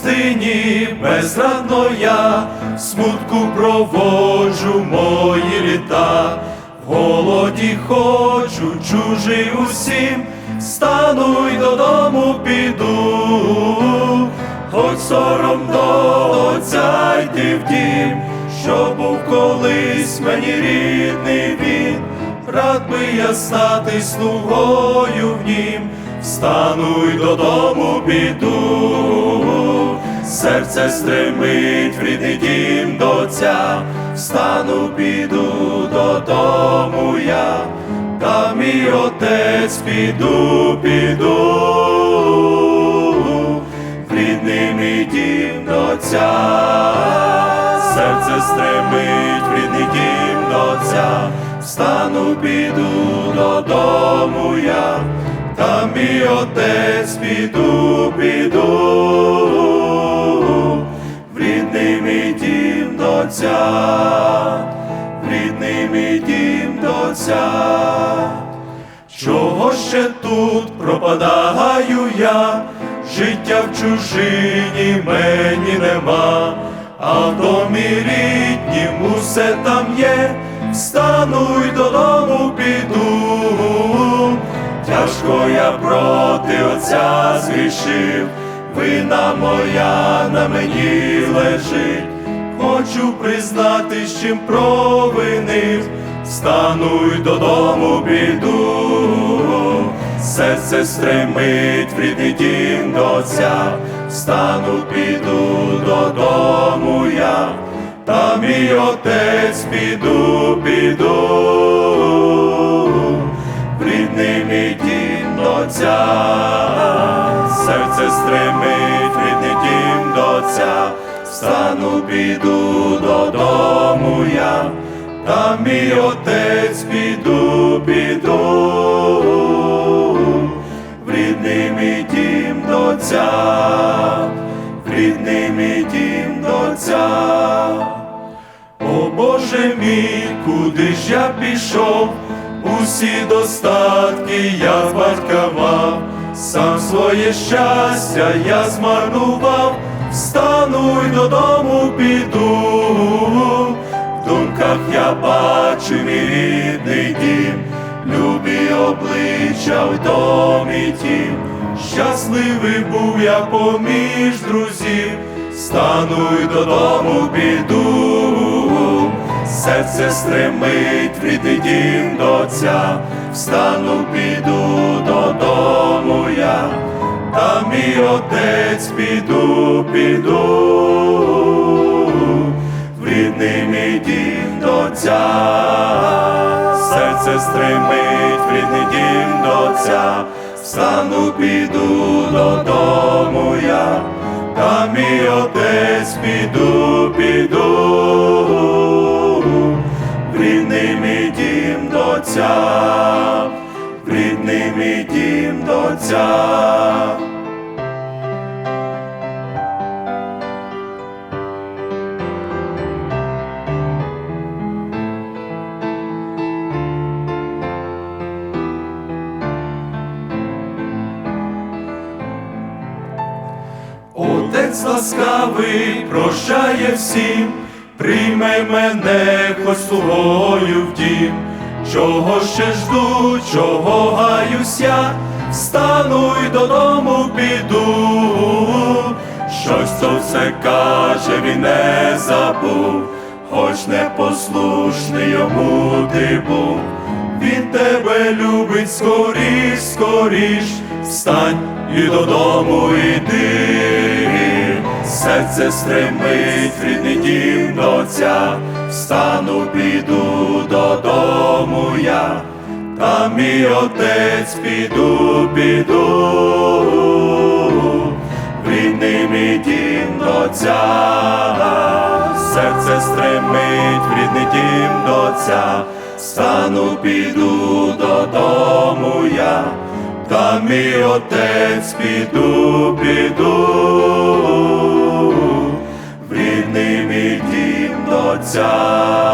пустині безрадно я смутку проводжу мої літа, в голоді ходжу, чужий усім, стану й додому піду, хоч сором до отця йти в дім, що був колись мені рідний він, рад би я стати слугою в нім, встану й додому піду, серце стримить в рідний дім до отця, встану, піду додому я, та мій отець піду, піду, в рідний мій дім до отця, серце стримить в рідний дім до отця, встану, піду додому я, та мій отець піду, піду, отця, в рідний дім до отця. Чого ще тут пропадаю я, життя в чужині мені нема, а в домі ріднім усе там є, встану й додому піду. Тяжко я проти отця згрішив, вина моя на мені лежить. Хочу признати, з чим провинив, стану й додому піду, серце стримить в рідний дім до отця, стану піду додому я, та мій отець піду, піду, в рідний мій дім до серце стримить в рідний дім. Стану піду додому я, та мій отець піду, піду, в рідний мій дім до отця, в рідний мій дім до отця. О Боже мій, куди ж я пішов, усі достатки я збаркавав, сам своє щастя я змарнував, встану й додому піду, в думках я бачу мій рідний дім, любі обличчя в домі тім, щасливий був я поміж друзів, стану й додому піду, серце стремить в рідний дім до отця, встану, піду додому я, та мій отець піду, піду, в рідний мій дім до отця, серце стремить в рідний дім до отця, встану, піду додому я, та мій отець піду, піду, в рідний мій дім до в рідний мій дім до отця. Отець ласкавий прощає всім, прийме мене хоч слугою в дім, чого ще жду, чого гаюсь я, встану й додому піду, щось то все каже, він не забув, хоч непослушний йому ти був. Він тебе любить скоріш, скоріш, встань і додому йди, серце стримить рідний дім до отця, встану, піду додому я, та мій отець піду, піду, в рідний мій дім до отця, серце стримить в рідний дім до отця. Стану, піду додому я, та мій отець піду, піду, Mozart.